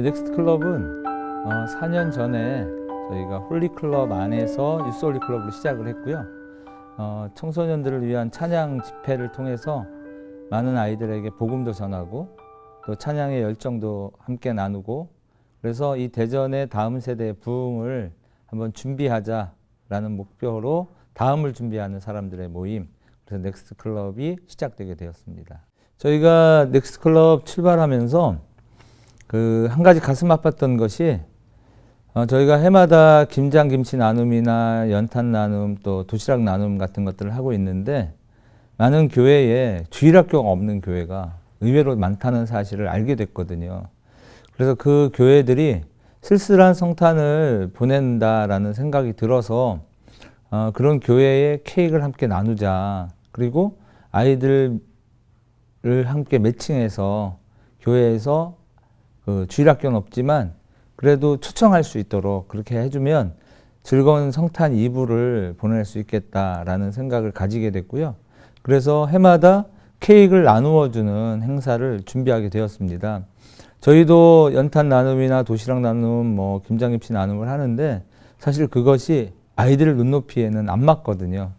저희 넥스트 클럽은 어, 4년 전에 저희가 홀리 클럽 안에서 유스 홀리 클럽으로 시작을 했고요. 어, 청소년들을 위한 찬양 집회를 통해서 많은 아이들에게 복음도 전하고 또 찬양의 열정도 함께 나누고 그래서 이 대전의 다음 세대의 부흥을 한번 준비하자라는 목표로 다음을 준비하는 사람들의 모임 그래서 넥스트 클럽이 시작되게 되었습니다. 저희가 넥스트 클럽 출발하면서 그 한 가지 가슴 아팠던 것이 어, 저희가 해마다 김장 김치 나눔이나 연탄 나눔 또 도시락 나눔 같은 것들을 하고 있는데 많은 교회에 주일학교가 없는 교회가 의외로 많다는 사실을 알게 됐거든요. 그래서 그 교회들이 쓸쓸한 성탄을 보낸다라는 생각이 들어서 어, 그런 교회에 케이크를 함께 나누자. 그리고 아이들을 함께 매칭해서 교회에서 그 주일학교는 없지만 그래도 초청할 수 있도록 그렇게 해주면 즐거운 성탄 이브를 보낼 수 있겠다라는 생각을 가지게 됐고요. 그래서 해마다 케이크를 나누어 주는 행사를 준비하게 되었습니다. 저희도 연탄 나눔이나 도시락 나눔, 뭐 김장김치 나눔을 하는데 사실 그것이 아이들 눈높이에는 안 맞거든요.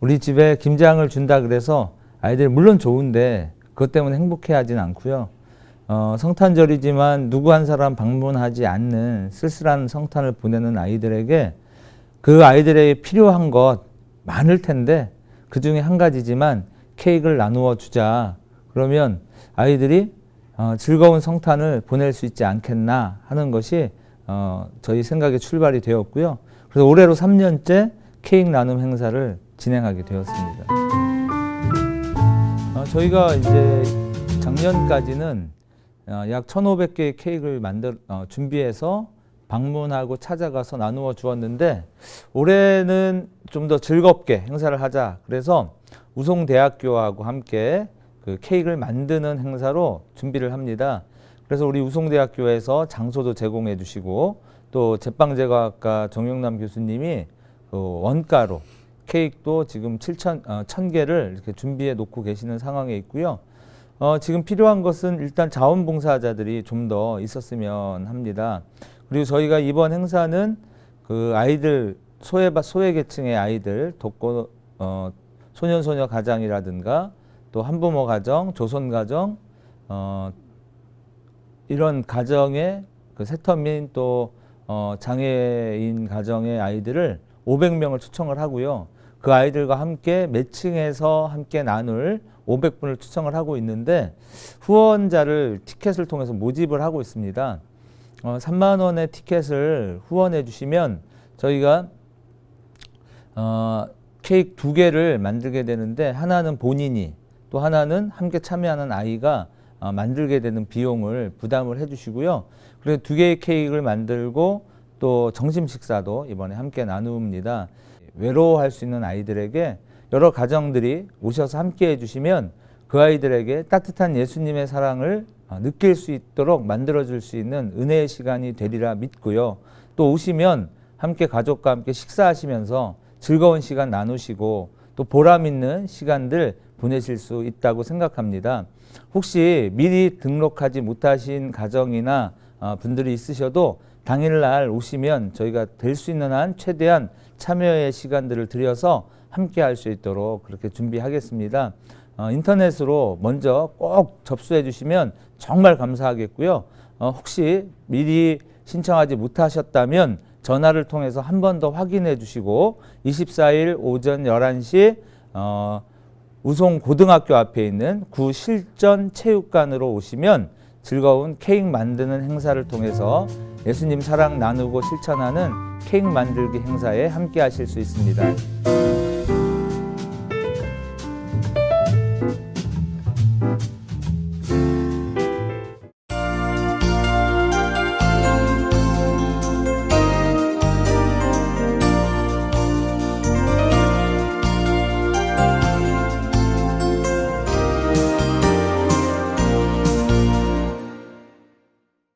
우리 집에 김장을 준다 그래서 아이들 물론 좋은데 그것 때문에 행복해하진 않고요. 어, 성탄절이지만 누구 한 사람 방문하지 않는 쓸쓸한 성탄을 보내는 아이들에게 그 아이들에게 필요한 것 많을 텐데 그 중에 한 가지지만 케이크를 나누어 주자. 그러면 아이들이 어, 즐거운 성탄을 보낼 수 있지 않겠나 하는 것이 어, 저희 생각의 출발이 되었고요. 그래서 올해로 3년째 케이크 나눔 행사를 진행하게 되었습니다. 어, 저희가 이제 작년까지는 어, 약 1,500개의 케이크를 만들 어, 준비해서 방문하고 찾아가서 나누어 주었는데 올해는 좀 더 즐겁게 행사를 하자. 그래서 우송대학교하고 함께 그 케이크를 만드는 행사로 준비를 합니다. 그래서 우리 우송대학교에서 장소도 제공해 주시고 또 제빵제과학과 정용남 교수님이 그 원가로 케이크도 지금 7천 어, 1000개를 이렇게 준비해 놓고 계시는 상황에 있고요. 어, 지금 필요한 것은 일단 자원봉사자들이 좀 더 있었으면 합니다. 그리고 저희가 이번 행사는 그 아이들 소외 소외 계층의 아이들 독거 어, 소년 소녀 가장이라든가 또 한부모 가정, 조선 가정 어, 이런 가정의 그 세터민 또 어, 장애인 가정의 아이들을 500명을 초청을 하고요. 그 아이들과 함께 매칭해서 함께 나눌 500분을 초청을 하고 있는데 후원자를 티켓을 통해서 모집을 하고 있습니다. 어, 3만 원의 티켓을 후원해 주시면 저희가 어, 케이크 두 개를 만들게 되는데 하나는 본인이 또 하나는 함께 참여하는 아이가 어, 만들게 되는 비용을 부담을 해 주시고요. 그리고 두 개의 케이크를 만들고 또 점심 식사도 이번에 함께 나눕니다. 외로워할 수 있는 아이들에게 여러 가정들이 오셔서 함께 해주시면 그 아이들에게 따뜻한 예수님의 사랑을 어, 느낄 수 있도록 만들어줄 수 있는 은혜의 시간이 되리라 믿고요. 또 오시면 함께 가족과 함께 식사하시면서 즐거운 시간 나누시고 또 보람 있는 시간들 보내실 수 있다고 생각합니다. 혹시 미리 등록하지 못하신 가정이나 어, 분들이 있으셔도 당일날 오시면 저희가 될 수 있는 한 최대한 참여의 시간들을 들여서 함께 할 수 있도록 그렇게 준비하겠습니다. 어, 인터넷으로 먼저 꼭 접수해 주시면 정말 감사하겠고요. 어, 혹시 미리 신청하지 못하셨다면 전화를 통해서 한 번 더 확인해 주시고 24일 오전 11시 어, 우송 고등학교 앞에 있는 구 실전 체육관으로 오시면 즐거운 케이크 만드는 행사를 통해서 예수님 사랑 나누고 실천하는 케이크 만들기 행사에 함께 하실 수 있습니다.